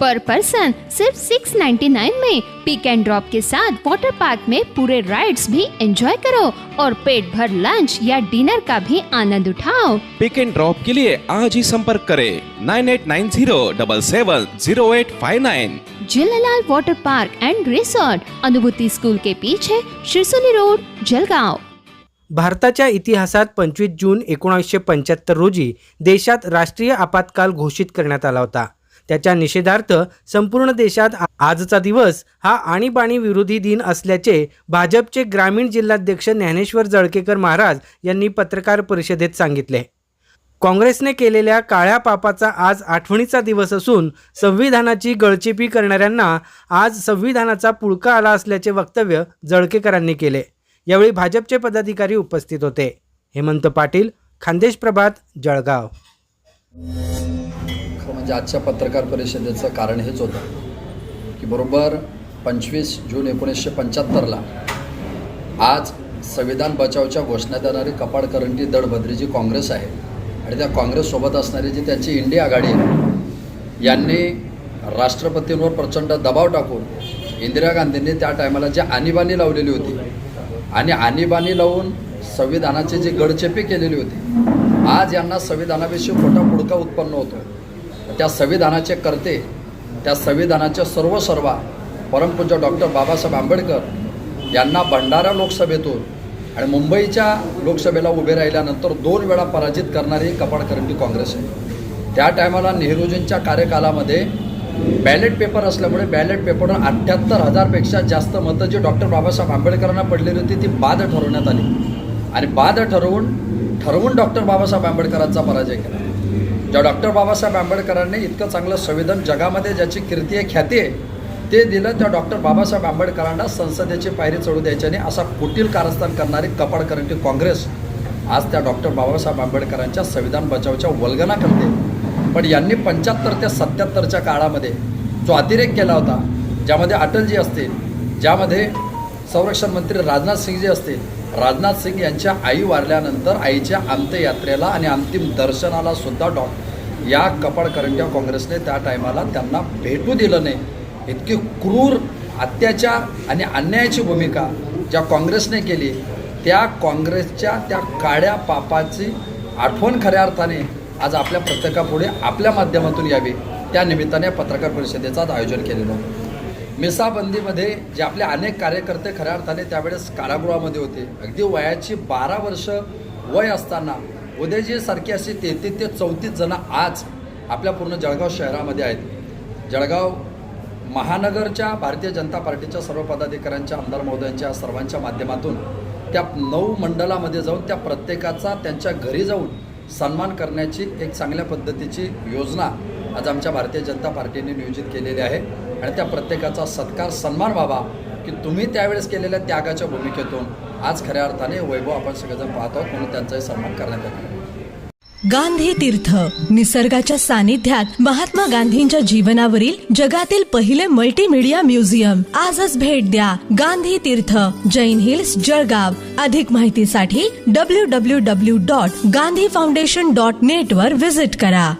पर person सिर्फ 699 में पिक and drop के साथ वाटर पार्क में पूरे राइड्स भी एंजॉय करो और पेट भर लंच या डिनर का भी आनंद उठाओ। पिक एंड ड्रॉप के लिए आज ही संपर्क करें nine eight nine zero double seven zero eight five nine Jhulelal water park and resort Anubhuti school के पीछे शिरसोली रोड जलगांव। भारताच्या इतिहासात पंचवीस जून एकोणीसशे पंच्याहत्तर रोजी देशात राष्ट्रीय आपत्काल घोषित करण्यात आला होता. त्याच्या निषेधार्थ संपूर्ण देशात आजचा दिवस हा आणीबाणी विरोधी दिन असल्याचे भाजपचे ग्रामीण जिल्हाध्यक्ष ज्ञानेश्वर जळकेकर महाराज यांनी पत्रकार परिषदेत सांगितले. काँग्रेसने केलेल्या काळ्या पापाचा आज आठवणीचा दिवस असून संविधानाची गळचेपी करणाऱ्यांना आज संविधानाचा पुळका आला असल्याचे वक्तव्य जळकेकरांनी केले. यावेळी भाजपचे पदाधिकारी उपस्थित होते. हेमंत पाटील खानदेश प्रभात जळगाव. म्हणजे आजच्या पत्रकार परिषदेचं कारण हेच होतं की बरोबर पंचवीस जून एकोणीसशे पंच्याहत्तरला आज संविधान बचावच्या घोषणा देणारी कपाड करंटी दडभद्री जी काँग्रेस आहे. आणि त्या काँग्रेससोबत असणारी जी त्यांची इंडिया आघाडी आहे यांनी राष्ट्रपतींवर प्रचंड दबाव टाकून इंदिरा गांधींनी त्या टायमाला जी आणीबाणी लावलेली होती आणि आणीबाणी लावून संविधानाची जी गडचेपी केलेली होती आज यांना संविधानाविषयी खोटा पुडका उत्पन्न होतो त्या संविधानाचे कर्ते त्या संविधानाचे सर्व सर्वा परमपूज्य डॉक्टर बाबासाहेब आंबेडकर यांना भंडारा लोकसभेतून आणि मुंबईच्या लोकसभेला उभे राहिल्यानंतर दोन वेळा पराजित करणारी कपाडकरंटी काँग्रेस आहे. त्या टायमाला नेहरूजींच्या कार्यकालामध्ये बॅलेट पेपर असल्यामुळे बॅलेट पेपरवर अठ्ठ्याहत्तर हजारपेक्षा जास्त मतं जी डॉक्टर बाबासाहेब आंबेडकरांना पडलेली होती ती बाद ठरवण्यात आली. आणि बाद ठरवून ठरवून डॉक्टर बाबासाहेब आंबेडकरांचा पराजय केला. ज्या डॉक्टर बाबासाहेब आंबेडकरांनी इतकं चांगलं संविधान जगामध्ये ज्याची कीर्ती आहे ख्याती आहे ते दिलं त्या डॉक्टर बाबासाहेब आंबेडकरांना संसदेची पायरी चढू द्यायची नाही असा कुटील कारस्थान करणारी कपाड करणारी काँग्रेस आज त्या डॉक्टर बाबासाहेब आंबेडकरांच्या संविधान बचावच्या वल्गना करते. पण यांनी पंच्याहत्तर ते सत्याहत्तरच्या काळामध्ये जो अतिरेक केला होता ज्यामध्ये अटलजी असतील ज्यामध्ये संरक्षण मंत्री राजनाथ सिंगजी असतील राजनाथ सिंग यांच्या आई वारल्यानंतर आईच्या अंत्ययात्रेला आणि अंतिम दर्शनाला सुद्धा डॉ या कपाळकरंट्या काँग्रेसने त्या टायमाला त्यांना भेटू दिलं नाही. इतकी क्रूर अत्याचार आणि अन्यायाची भूमिका ज्या काँग्रेसने केली त्या काँग्रेसच्या त्या काळ्या पापाची आठवण खऱ्या अर्थाने आज आपल्या प्रत्येकापुढे आपल्या माध्यमातून यावी. त्या निमित्ताने पत्रकार परिषदेचं आज आयोजन केलेलं होतं मिसाबंदीमध्ये जे आपले अनेक कार्यकर्ते खऱ्या अर्थाने त्यावेळेस कारागृहामध्ये होते. अगदी वयाची बारा वर्ष वय असताना उदयजीसारखी अशी तेहतीस ते चौतीस जण आज आपल्या पूर्ण जळगाव शहरामध्ये आहेत. जळगाव महानगरच्या भारतीय जनता पार्टीच्या सर्व पदाधिकाऱ्यांच्या आमदार महोदयांच्या सर्वांच्या माध्यमातून त्या नऊ मंडलामध्ये जाऊन त्या प्रत्येकाचा त्यांच्या घरी जाऊन सन्मान करण्याची एक चांगल्या पद्धतीची योजना आज आमच्या भारतीय जनता पार्टीने नियोजित केलेली आहे. आणि त्या प्रत्येकाचा सत्कार सन्मान व्हावा की तुम्ही त्यावेळेस केलेल्या त्यागाच्या भूमिकेतून आज खऱ्या अर्थाने वैभव आपण सगळेजण पाहतो म्हणून त्यांचाही सन्मान करण्यात येणार गांधी तीर्थ निसर्गाच्या सानिध्यात महात्मा गांधींच्या जीवनावरील जगातील पहिले मल्टीमीडिया म्युझियम आजच भेट द्या गांधी तीर्थ जैन हिल्स जळगाव. अधिक माहितीसाठी W W W dot Gandhi foundation dot net वर विजिट करा.